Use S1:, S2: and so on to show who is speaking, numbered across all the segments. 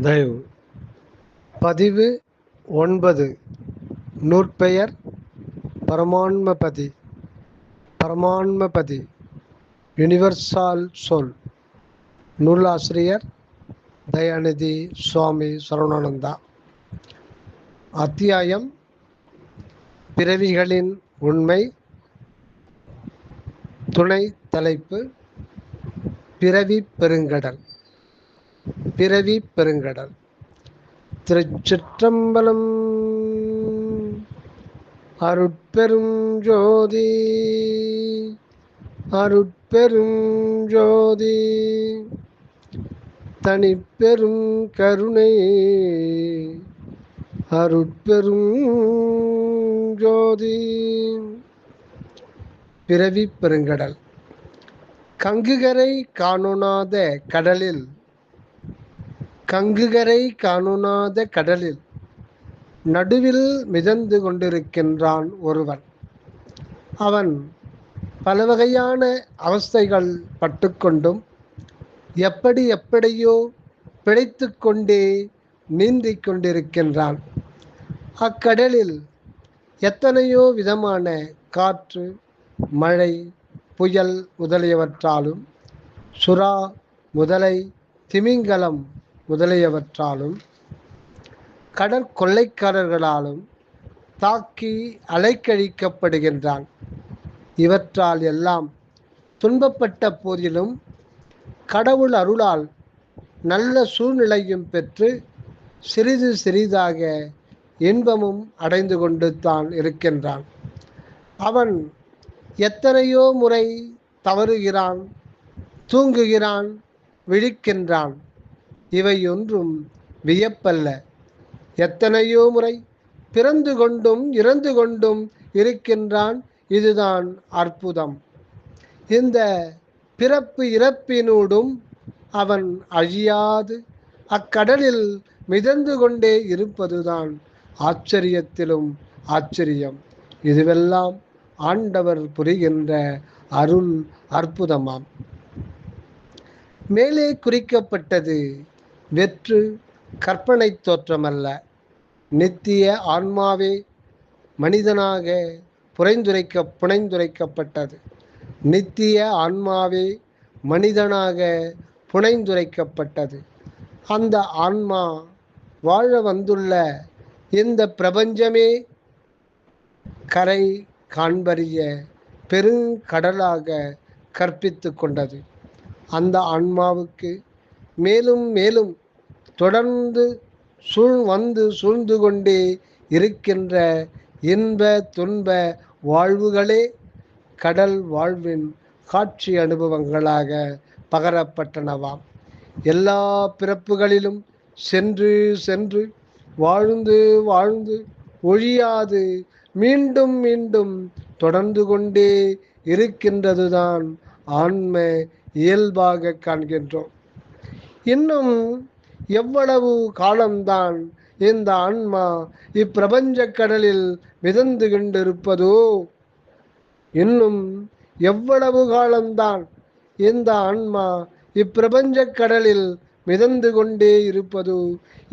S1: தயவு. பதிவு ஒன்பது. நூற்பெயர் பரமான்மபதி. பரமான்மபதி. யுனிவர்சால் சொல். நூலாசிரியர் தயாநிதி சுவாமி சரவணானந்தா. அத்தியாயம். பிறவிகளின் உண்மை. துணை தலைப்பு. பிறவி பெருங்கடல். பிறவி பெருங்கடல். திருச்சிற்றம்பலம். அருட்பெரும் ஜோதி. அருட்பெரும் ஜோதி. தனிப்பெரும் கருணை. அருட்பெரும் ஜோதி. பிறவி பெருங்கடல். கங்குகரை காணோனாத கடலில் கங்குகரை காணுனாத கடலில் நடுவில் மிதந்து கொண்டிருக்கின்றான் ஒருவன். அவன் பல வகையான அவஸ்தைகள் பட்டுக்கொண்டும் எப்படி எப்படியோ பிழைத்து கொண்டே நீந்திக் கொண்டிருக்கின்றான் அக்கடலில் எத்தனையோ விதமான காற்று மழை புயல் முதலியவற்றாலும் சுறா முதலை திமிங்கலம் முதலியவற்றாலும் கடற்கொள்ளைக்காரர்களாலும் தாக்கி அலைக்கழிக்கப்படுகின்றான். இவற்றால் எல்லாம் துன்பப்பட்ட போதிலும் கடவுள் அருளால் நல்ல சூழ்நிலையும் பெற்று சிறிது சிறிதாக இன்பமும் அடைந்து கொண்டு தான் இருக்கின்றான். அவன் எத்தனையோ முறை தவறுகிறான் தூங்குகிறான் விழிக்கின்றான். இவை ஒன்றும் வியப்பல்ல. எத்தனையோ முறை பிறந்து கொண்டும் இறந்து கொண்டும் இருக்கின்றான் இதுதான் அற்புதம். இந்த பிறப்பு இறப்பினூடும் அவன் அழியாது. அக்கடலில் மிதந்து கொண்டே இருப்பதுதான் ஆச்சரியத்திலும் ஆச்சரியம். இதுவெல்லாம் ஆண்டவர் புரிகின்ற அருள் அற்புதமாம். மேலே குறிக்கப்பட்டது வெற்று கற்பனை தோற்றமல்ல. நித்திய ஆன்மாவே மனிதனாக புரைந்துரைக்க புனைந்துரைக்கப்பட்டது. நித்திய ஆன்மாவே மனிதனாக புனைந்துரைக்கப்பட்டது. அந்த ஆன்மா வாழ வந்துள்ள இந்த பிரபஞ்சமே கரை காண்பறிய பெருங்கடலாக கற்பித்து கொண்டது. அந்த ஆன்மாவுக்கு மேலும் மேலும் தொடர்ந்து சூழ் வந்து சூழ்ந்து கொண்டே இருக்கின்ற இன்ப துன்ப வாழ்வுகளே கடல் வாழ்வின் காட்சி அனுபவங்களாக பகரப்பட்டனவாம். எல்லா பிறப்புகளிலும் சென்று சென்று வாழ்ந்து வாழ்ந்து ஒழியாது மீண்டும் மீண்டும் தொடர்ந்து கொண்டே இருக்கின்றதுதான் ஆன்ம இயல்பாக காண்கின்றோம். இன்னும் எவ்வளவு காலம்தான் இந்த ஆன்மா இப்பிரபஞ்ச கடலில் மிதந்து கொண்டிருப்பதோ? இன்னும் எவ்வளவு காலம்தான் இந்த ஆன்மா இப்பிரபஞ்ச கடலில் மிதந்து கொண்டே இருப்பது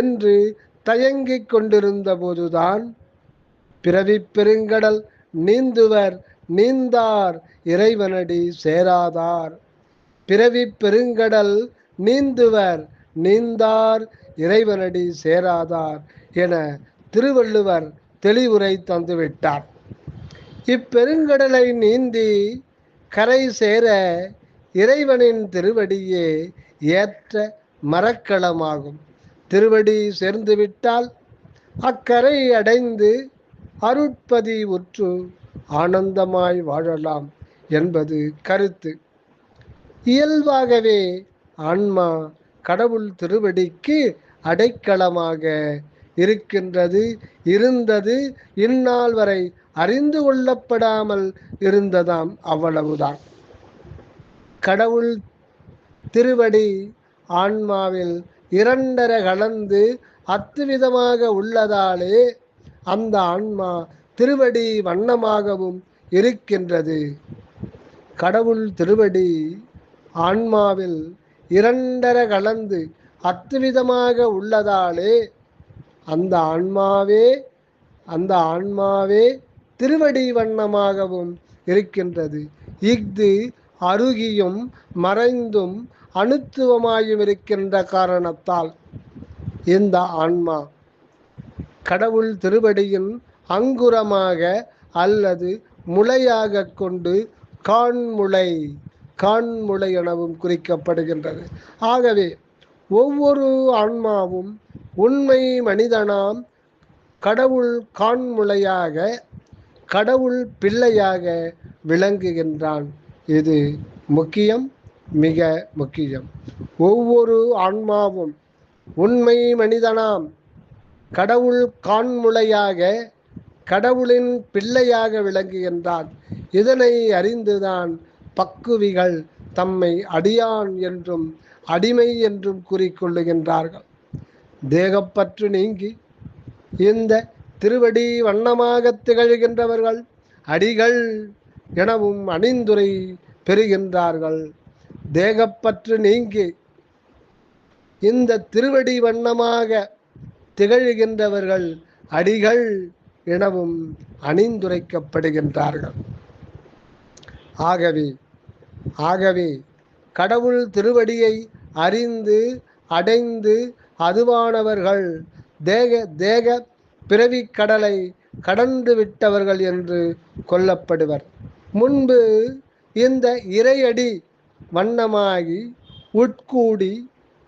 S1: என்று தயங்கிக் கொண்டிருந்த போதுதான் பிறவி பெருங்கடல் நீந்துவர் நீந்தார் இறைவனடி சேராதார். பிறவி பெருங்கடல் நீந்துவர் நீந்தார் இறைவனடி சேராதார் என திருவள்ளுவர் தெளிவுரை தந்துவிட்டார். இப்பெருங்கடலை நீந்தி கரை சேர இறைவனின் திருவடியே ஏற்ற மரக்களமாகும் திருவடி சேர்ந்துவிட்டால் அக்கரை அடைந்து அருட்பதி உற்று ஆனந்தமாய் வாழலாம் என்பது கருத்து. இயல்பாகவே ஆன்மா கடவுள் திருவடிக்கு அடைக்கலமாக இருக்கின்றது இருந்தது இந்நாள் வரை அறிந்து கொள்ளப்படாமல் இருந்ததாம் அவ்வளவுதான். கடவுள் திருவடி ஆன்மாவில் இரண்டர கலந்து அத்துவிதமாக உள்ளதாலே அந்த ஆன்மா திருவடி வண்ணமாகவும் இருக்கின்றது. கடவுள் திருவடி ஆன்மாவில் இரண்டர கலந்து அத்துவிதமாக உள்ளதாலே அந்த ஆன்மாவே அந்த ஆன்மாவே திருவடி வண்ணமாகவும் இருக்கின்றது. இஃது அருகியும் மறைந்தும் அணுத்துவமாயும் இருக்கின்ற காரணத்தால் இந்த ஆன்மா கடவுள் திருவடியின் அங்குரமாக அல்லது முளையாக கொண்டு காண்முளை காண்முளை எனவும் குறிக்கப்படுகின்றது. ஆகவே ஒவ்வொரு ஆன்மாவும் உண்மை மனிதனாம் கடவுள் காண்முளையாக கடவுள் பிள்ளையாக விளங்குகின்றான். இது முக்கியம் மிக முக்கியம். ஒவ்வொரு ஆன்மாவும் உண்மை மனிதனாம் கடவுள் காண்முளையாக கடவுளின் பிள்ளையாக விளங்குகின்றான். இதனை அறிந்துதான் பக்குவிகள் தம்மை அடியான் என்றும் அடிமை என்றும் கூறிக்கொள்ளுகின்றார்கள். தேகப்பற்று நீங்கி இந்த திருவடி வண்ணமாக திகழ்கின்றவர்கள் அடிகள் எனவும் அணிந்துரை பெறுகின்றார்கள். தேகப்பற்று நீங்கி இந்த திருவடி வண்ணமாக திகழ்கின்றவர்கள் அடிகள் எனவும் அணிந்துரைக்கப்படுகின்றார்கள். ஆகவே ஆகவே கடவுள் திருவடியை அறிந்து அடைந்து அதுவானவர்கள் தேக தேக பிறவி கடலை கடந்து விட்டவர்கள் என்று கொல்லப்படுவர். முன்பு இந்த இறையடி வண்ணமாகி உட்கூடி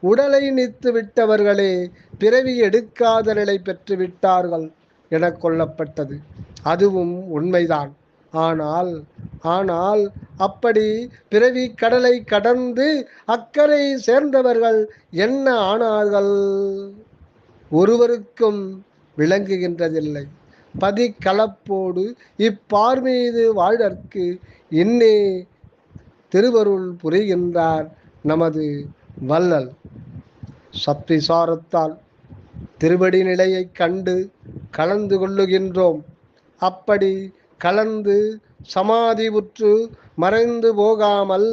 S1: உடலை நீத்து விட்டவர்களே பிறவி எடுக்காத நிலை பெற்று விட்டார்கள் என கொல்லப்பட்டது. அதுவும் உண்மைதான். ஆனால் ஆனால் அப்படி பிறவி கடலை கடந்து அக்கறை சேர்ந்தவர்கள் என்ன ஆனார்கள்? ஒருவருக்கும் விளங்குகின்றதில்லை. பதிக்கலப்போடு இப்பார் மீது வாழற்கு இன்னே திருவருள் புரிகின்றார் நமது வள்ளல். சப்திசாரத்தால் திருவடி நிலையை கண்டு கலந்து கொள்ளுகின்றோம். அப்படி கலந்து சமாதி உற்று மறைந்து போகாமல்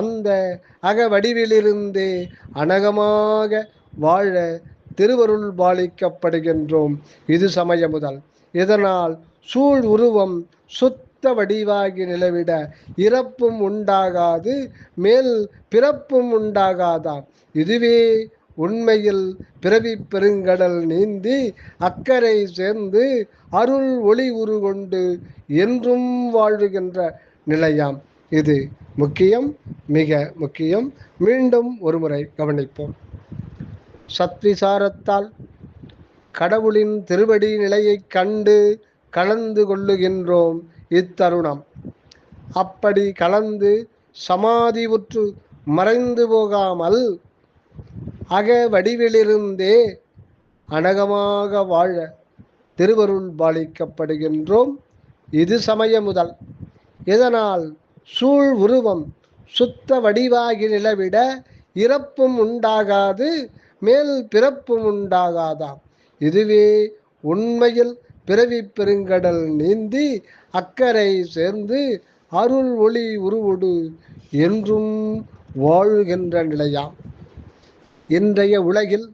S1: அந்த அகவடிவிலிருந்தே அனகமாக வாழ திருவருள் பாலிக்கப்படுகின்றோம். இது சமய முதல். இதனால் சூழ் உருவம் சுத்த வடிவாகி நிலவிட இறப்பும் உண்டாகாது மேல் பிறப்பும் உண்டாகாதாம். இதுவே உண்மையில் பிறவி பெருங்கடல் நீந்தி அக்கறை சேர்ந்து அருள் ஒளி உருகொண்டு என்றும் வாழ்கின்ற நிலையாம். இது முக்கியம் மிக முக்கியம். மீண்டும் ஒருமுறை கவனிப்போம். சத்விசாரத்தால் கடவுளின் திருவடி நிலையைக் கண்டு கலந்து கொள்ளுகின்றோம் இத்தருணம். அப்படி கலந்து சமாதி உற்று மறைந்து போகாமல் அக வடிவிலிருந்தே அனகமாக வாழ திருவருள் பாலிக்கப்படுகின்றோம். இது சமய முதல் இதனால் சூழ் உருவம் சுத்த வடிவாகி நிலவிட இறப்பும் உண்டாகாது மேல் பிறப்பும் உண்டாகாதாம். இதுவே உண்மையில் பிறவி பெருங்கடல் நீந்தி அக்கறை சேர்ந்து அருள் ஒளி உருவொடு என்றும் வாழுகின்ற நிலையாம். இன்றைய உலகில்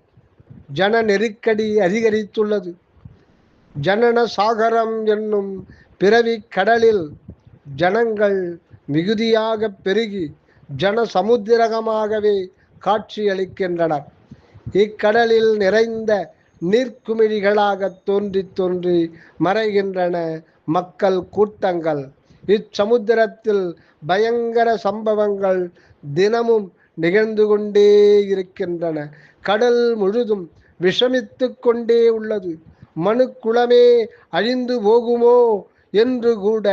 S1: ஜன நெருக்கடி அதிகரித்துள்ளது. ஜனன சாகரம் என்னும் பிறவி கடலில் ஜனங்கள் மிகுதியாக பெருகி ஜன சமுத்திரகமாகவே காட்சியளிக்கின்றனர். இக்கடலில் நிறைந்த நீர்க்குமிழிகளாக தோன்றி தோன்றி மறைகின்றன மக்கள் கூட்டங்கள். இச்சமுத்திரத்தில் பயங்கர சம்பவங்கள் தினமும் நிகழ்ந்து கொண்டே இருக்கின்றன. கடல் முழுதும் விஷமித்து கொண்டே உள்ளது. மனு குளமே அழிந்து போகுமோ என்று கூட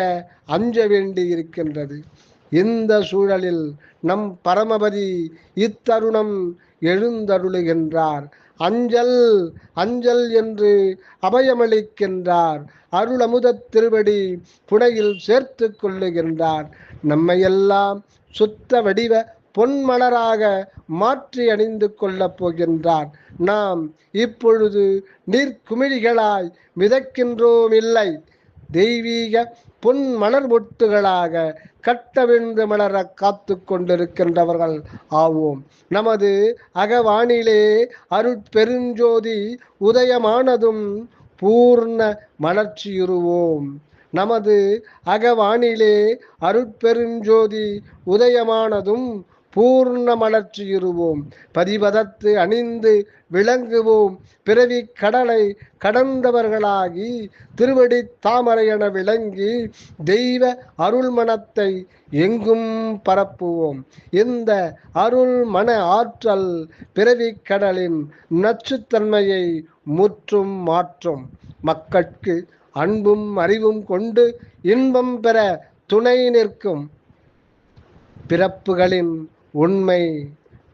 S1: அஞ்ச வேண்டி இருக்கின்றது. இந்த சூழலில் நம் பரமபதி இத்தருணம் எழுந்தருளுகின்றார். அஞ்சல் அஞ்சல் என்று அபயமளிக்கின்றார். அருளமுதத் திருவடி புனையில் சேர்த்து கொள்ளுகின்றார். நம்மையெல்லாம் சுத்த வடிவ பொன்மலராக மாற்றி அணிந்து கொள்ளப் போகின்றார் நாம் இப்பொழுது நீர்க்குமிழிகளாய் மிதக்கின்றோம் இல்லை. தெய்வீக பொன் மலர் ஒட்டுகளாக கட்டவிழ்ந்து மலர காத்து கொண்டிருக்கின்றவர்கள் ஆவோம். நமது அகவானிலே அருட்பெருஞ்சோதி உதயமானதும் பூர்ண மலர்ச்சியுறுவோம் நமது அகவானிலே அருட்பெருஞ்சோதி உதயமானதும் பூர்ணமலர்ச்சியுறுவோம் பதிவதத்து அணிந்து விளங்குவோம். பிறவி கடலை கடந்தவர்களாகி திருவடி தாமரை என விளங்கி தெய்வ அருள்மணத்தை எங்கும் பரப்புவோம். இந்த அருள் மன ஆற்றல் பிறவி கடலின் நச்சுத்தன்மையை முற்றும் மாற்றும். மக்கட்கு அன்பும் அறிவும் கொண்டு இன்பம் பெற துணை நிற்கும். பிறப்புகளின் உண்மை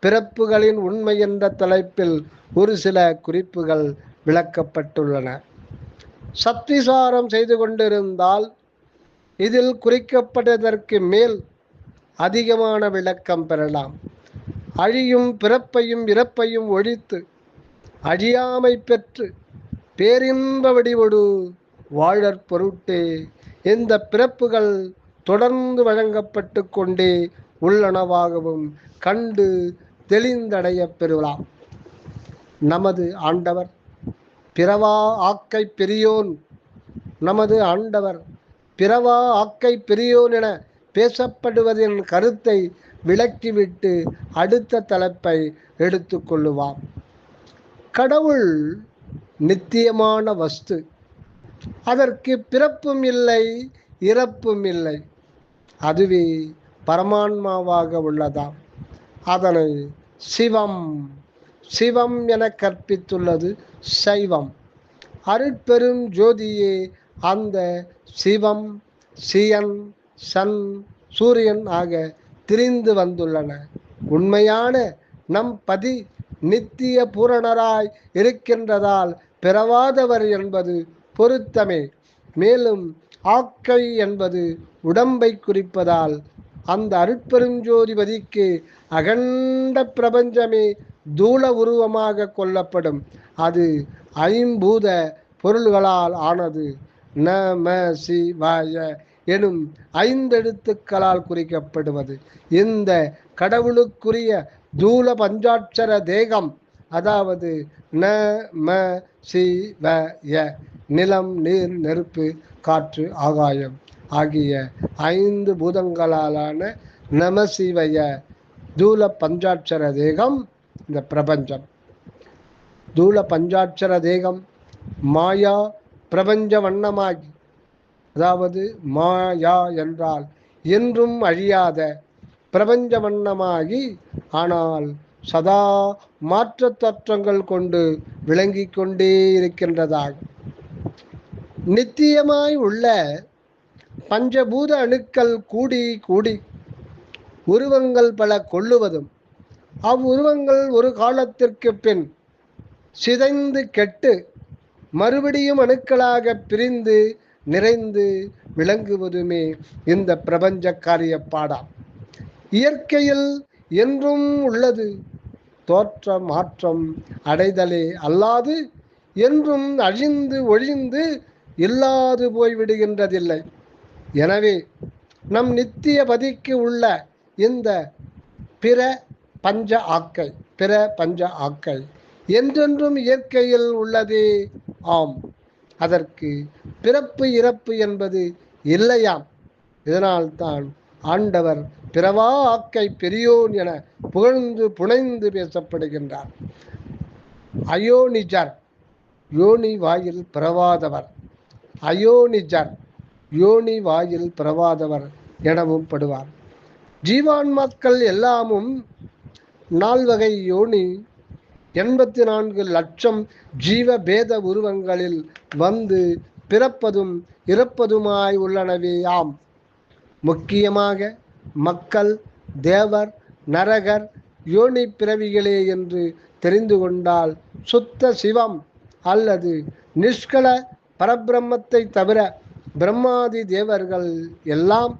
S1: பிறப்புகளின் உண்மை என்ற தலைப்பில் ஒரு சில குறிப்புகள் விளக்கப்பட்டுள்ளன. சத்திசாரம் செய்து கொண்டிருந்தால் இதில் குறிக்கப்பட்டதற்கு மேல் அதிகமான விளக்கம் பெறலாம். அழியும் பிறப்பையும் இறப்பையும் ஒழித்து அழியாமை பெற்று பேரின்ப வடிவொடு வாழற் பொருட்டே இந்த பிறப்புகள் தொடர்ந்து வழங்கப்பட்டு கொண்டே உள்ளனவாகவும் கண்டு தெளிந்தடைய பெறுவலாம் நமது ஆண்டவர் பிறவா ஆக்கை பெரியோன் நமது ஆண்டவர் பிறவா ஆக்கை பெரியோன் என பேசப்படுவதின் கருத்தை விளக்கிவிட்டு அடுத்த தலைப்பை எடுத்துக்கொள்ளுவார் கடவுள் நித்தியமான வஸ்து. அதற்கு பிறப்பும் இல்லை இறப்பும் இல்லை. அதுவே பரமான்மாவாக உள்ளதாம் அதனை சிவம் சிவம் என கற்பித்துள்ளது சைவம். அருட்பெரும் ஜோதியே அந்த சிவம் சியன் சன் சூரியன் ஆக திரிந்து வந்துள்ளன. உண்மையான நம் பதி நித்திய பூரணராய் இருக்கின்றதால் பிறவாதவர் என்பது பொருத்தமே. மேலும் ஆக்கை என்பது உடம்பை குறிப்பதால் அந்த அருட்பெருஞ்சோதிபதிக்கு அகண்ட பிரபஞ்சமே தூள உருவமாக கொள்ளப்படும். அது ஐம்பூத பொருள்களால் ஆனது. ந ம சி வாய எனும் ஐந்தெழுத்துக்களால் குறிக்கப்படுவது. இந்த கடவுளுக்குரிய தூல பஞ்சாட்சர தேகம் அதாவது ந ம சி வ ய நிலம் நீர் நெருப்பு காற்று ஆகாயம். ஆகிய ஐந்து பூதங்களாலான நமசிவய தூல பஞ்சாட்சர தேகம் இந்த பிரபஞ்சம். தூல பஞ்சாட்சர தேகம் மாயா பிரபஞ்ச வண்ணமாகி அதாவது மாயா என்றால் என்றும் அழியாத பிரபஞ்ச வண்ணமாகி ஆனால் சதா மாற்ற தற்றங்கள் கொண்டு விளங்கிக் கொண்டே இருக்கின்றதாக. நித்தியமாய் உள்ள பஞ்சபூத அணுக்கள் கூடி கூடி உருவங்கள் பல கொள்ளுவதும் அவ்வுருவங்கள் ஒரு காலத்திற்கு பின் சிதைந்து கெட்டு மறுபடியும் அணுக்களாக பிரிந்து நிறைந்து விளங்குவதுமே இந்த பிரபஞ்ச காரியப்பாடாம் இயற்கையில் என்றும் உள்ளது தோற்ற மாற்றம் அடைதலே அல்லாது என்றும் அழிந்து ஒழிந்து இல்லாது போய்விடுகின்றதில்லை. எனவே நம் நித்திய பதிக்கு உள்ள இந்த பிற பஞ்ச ஆக்கை பிற பஞ்ச ஆக்கை என்றென்றும் இயற்கையில் உள்ளதே. ஆம். அதற்கு பிறப்பு இறப்பு என்பது இல்லையாம். இதனால்தான் ஆண்டவர் பிறவா ஆக்கை பெரியோன் என புகழ்ந்து புனைந்து பேசப்படுகின்றார். அயோனிஜர் யோனி வாயில் பிறவாதவர். அயோனிஜர் யோனி வாயில் பிறவாதவர் எனவும் படுவார். ஜீவான்மாக்கள் எல்லாமும் நால்வகை யோனி. எண்பத்தி நான்கு லட்சம் ஜீவ பேத உருவங்களில் வந்து பிறப்பதும் இறப்பதுமாய் உள்ளனவேயாம் முக்கியமாக மக்கள் தேவர் நரகர் யோனி பிறவிகளே என்று தெரிந்து கொண்டால் சுத்த சிவம் அல்லது நிஷ்கல பரபிரம்மத்தை தவிர பிரம்மாதி தேவர்கள் எல்லாம்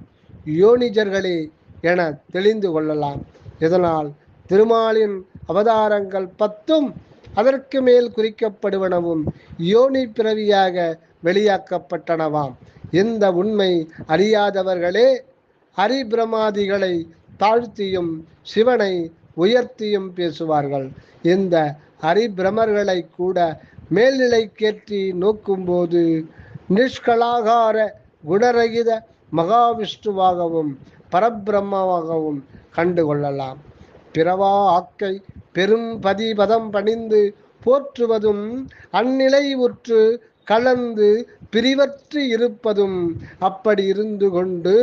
S1: யோனிஜர்களே என தெளிந்து கொள்ளலாம். இதனால் திருமாலின் அவதாரங்கள் பத்தும் அதற்கு மேல் குறிக்கப்படுவனவும் யோனி பிறவியாக வெளியாக்கப்பட்டனவாம். இந்த உண்மை அறியாதவர்களே ஹரிபிரமாதிகளை தாழ்த்தியும் சிவனை உயர்த்தியும் பேசுவார்கள். இந்த ஹரிபிரமர்களை கூட மேல்நிலைக்கேற்றி நோக்கும்போது நிஷ்கலாகார குணரகித மகாவிஷ்ணுவாகவும் பரபிரம்மவாகவும் கண்டுகொள்ளலாம். பிறவா ஆக்கை பெரும் பதிபதம் பணிந்து போற்றுவதும் அந்நிலை உற்று கலந்து பிரிவற்று இருப்பதும் அப்படி இருந்து கொண்டு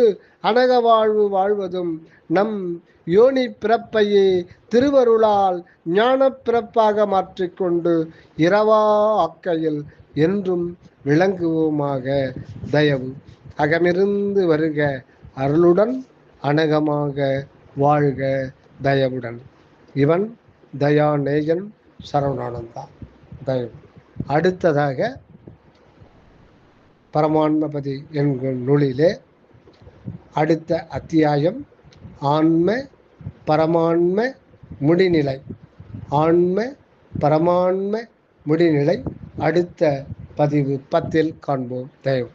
S1: அனக வாழ்வு வாழ்வதும் நம் யோனி பிறப்பையே திருவருளால் ஞான பிறப்பாக மாற்றிக்கொண்டு இரவா அக்கையில் என்றும் விளங்குவோமாக தயவு. அகமிருந்து வருக அருளுடன் அனகமாக வாழ்க தயவுடன். இவன் தயாநேயன் சரவணானந்தா. தயவு. அடுத்ததாக பரமான்மபதி என்கிற நூலிலே அடுத்த அத்தியாயம் ஆன்ம பரமான்ம முடிநிலை. ஆன்ம பரமான்ம முடிநிலை. அடுத்த பதிவு பத்தில் காண்போம். தயவு.